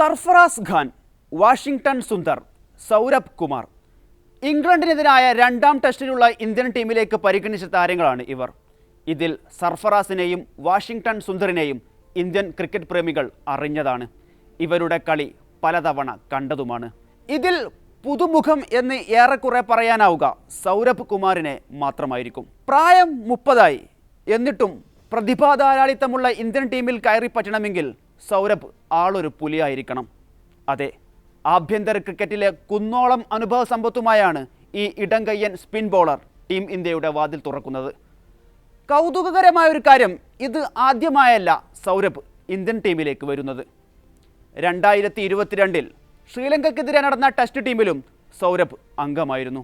Sarfaraz Khan Washington Sundar Saurabh Kumar. ഇംഗ്ലണ്ടിനെതിരായ രണ്ടാം ടെസ്റ്റിലുള്ള ഇന്ത്യൻ ടീമിലേക്ക് പരിഗണിച്ച താരങ്ങളാണ് ഇവർ. ഇതിൽ സർഫറാസിനെയും വാഷിംഗ്ടൺ സുന്ദറിനെയും ഇന്ത്യൻ ക്രിക്കറ്റ് പ്രേമികൾ അറിഞ്ഞതാണ്. ഇവരുടെ കളി പലതവണ കണ്ടതുമാണ്. ഇതിൽ പുതുമുഖം എന്ന് ഏറെക്കുറെ പറയാനാവുക സൗരഭ് കുമാറിനെ മാത്രമായിരിക്കും. പ്രായം മുപ്പതായി. എന്നിട്ടും പ്രതിഭാധാരാളിത്തമുള്ള ഇന്ത്യൻ ടീമിൽ കയറി പറ്റണമെങ്കിൽ സൗരഭ് ആളൊരു പുലിയായിരിക്കണം. അതെ ആഭ്യന്തര ക്രിക്കറ്റിലെ കുന്നോളം അനുഭവ സമ്പത്തുമായാണ് ഈ ഇടങ്കയ്യൻ സ്പിൻ ബോളർ ടീം ഇന്ത്യയുടെ വാതിൽ തുറക്കുന്നത്. കൗതുകകരമായ ഒരു കാര്യം ഇത് ആദ്യമായല്ല സൗരഭ് ഇന്ത്യൻ ടീമിലേക്ക് വരുന്നത്. രണ്ടായിരത്തി ഇരുപത്തിരണ്ടിൽ ശ്രീലങ്കയ്ക്കെതിരെ നടന്ന ടെസ്റ്റ് ടീമിലും സൗരഭ് അംഗമായിരുന്നു.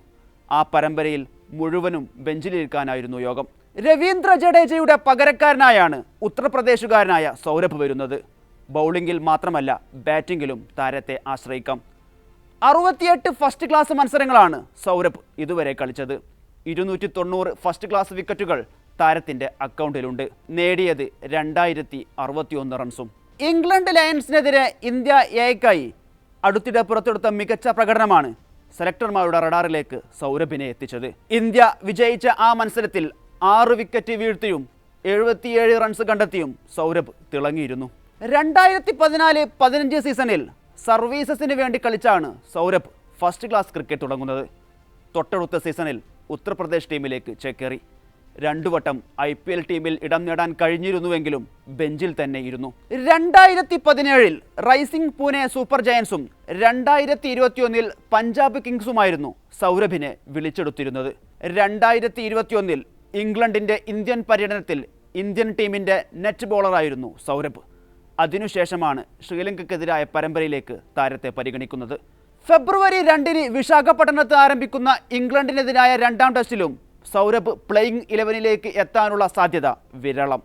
ആ പരമ്പരയിൽ മുഴുവനും ബെഞ്ചിലിരിക്കാനായിരുന്നു യോഗം. രവീന്ദ്ര ജഡേജയുടെ പകരക്കാരനായാണ് ഉത്തർപ്രദേശുകാരനായ സൗരഭ് വരുന്നത്. ബൗളിംഗിൽ മാത്രമല്ല ബാറ്റിംഗിലും താരത്തെ ആശ്രയിക്കാം. അറുപത്തിയെട്ട് ഫസ്റ്റ് ക്ലാസ് മത്സരങ്ങളാണ് സൗരഭ് ഇതുവരെ കളിച്ചത്. ഇരുന്നൂറ്റി തൊണ്ണൂറ് ഫസ്റ്റ് ക്ലാസ് വിക്കറ്റുകൾ താരത്തിന്റെ അക്കൗണ്ടിലുണ്ട് നേടിയത് രണ്ടായിരത്തി അറുപത്തിയൊന്ന് റൺസും ഇംഗ്ലണ്ട് ലയൺസിനെതിരെ ഇന്ത്യ എക്കായി അടുത്തിടെ പുറത്തെടുത്ത മികച്ച പ്രകടനമാണ് സെലക്ടർമാരുടെ റഡാറിലേക്ക് സൗരഭിനെ എത്തിച്ചത്. ഇന്ത്യ വിജയിച്ച ആ മത്സരത്തിൽ ആറ് വിക്കറ്റ് വീഴ്ത്തിയും എഴുപത്തിയേഴ് റൺസ് കണ്ടെത്തിയും സൗരഭ് തിളങ്ങിയിരുന്നു. രണ്ടായിരത്തി പതിനാല് പതിനഞ്ച് സീസണിൽ സർവീസസിന് വേണ്ടി കളിച്ചാണ് സൗരഭ് ഫസ്റ്റ് ക്ലാസ് ക്രിക്കറ്റ് തുടങ്ങുന്നത്. തൊട്ടടുത്ത സീസണിൽ ഉത്തർപ്രദേശ് ടീമിലേക്ക് ചേക്കേറി. രണ്ടു വട്ടം ഐ പി എൽ ടീമിൽ ഇടം നേടാൻ കഴിഞ്ഞിരുന്നുവെങ്കിലും ബെഞ്ചിൽ തന്നെ ഇരുന്നു രണ്ടായിരത്തി പതിനേഴിൽ റൈസിംഗ് പൂനെ സൂപ്പർ ജയൻസും രണ്ടായിരത്തി ഇരുപത്തിയൊന്നിൽ പഞ്ചാബ് കിങ്സുമായിരുന്നു സൗരഭിനെ വിളിച്ചെടുത്തിരുന്നത്. രണ്ടായിരത്തി ഇരുപത്തിയൊന്നിൽ ഇംഗ്ലണ്ടിന്റെ ഇന്ത്യൻ പര്യടനത്തിൽ ഇന്ത്യൻ ടീമിന്റെ നെറ്റ് ബോളറായിരുന്നു സൗരഭ്. അതിനുശേഷമാണ് ശ്രീലങ്കയ്ക്കെതിരായ പരമ്പരയിലേക്ക് താരത്തെ പരിഗണിക്കുന്നത്. ഫെബ്രുവരി രണ്ടിന് വിശാഖപട്ടണത്ത് ആരംഭിക്കുന്ന ഇംഗ്ലണ്ടിനെതിരായ രണ്ടാം ടെസ്റ്റിലും സൗരഭ് പ്ലേയിങ് ഇലവനിലേക്ക് എത്താനുള്ള സാധ്യത വിരളം.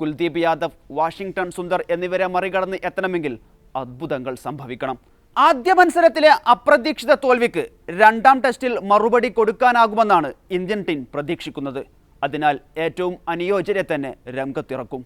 കുൽദീപ് യാദവ് വാഷിംഗ്ടൺ സുന്ദർ എന്നിവരെ മറികടന്ന് എത്തണമെങ്കിൽ അത്ഭുതങ്ങൾ സംഭവിക്കണം. ആദ്യ മത്സരത്തിലെ അപ്രതീക്ഷിത തോൽവിക്ക് രണ്ടാം ടെസ്റ്റിൽ മറുപടി കൊടുക്കാനാകുമെന്നാണ് ഇന്ത്യൻ ടീം പ്രതീക്ഷിക്കുന്നത്. അതിനാൽ ഏറ്റവും അനുയോജ്യരെ തന്നെ രംഗത്തിറക്കും.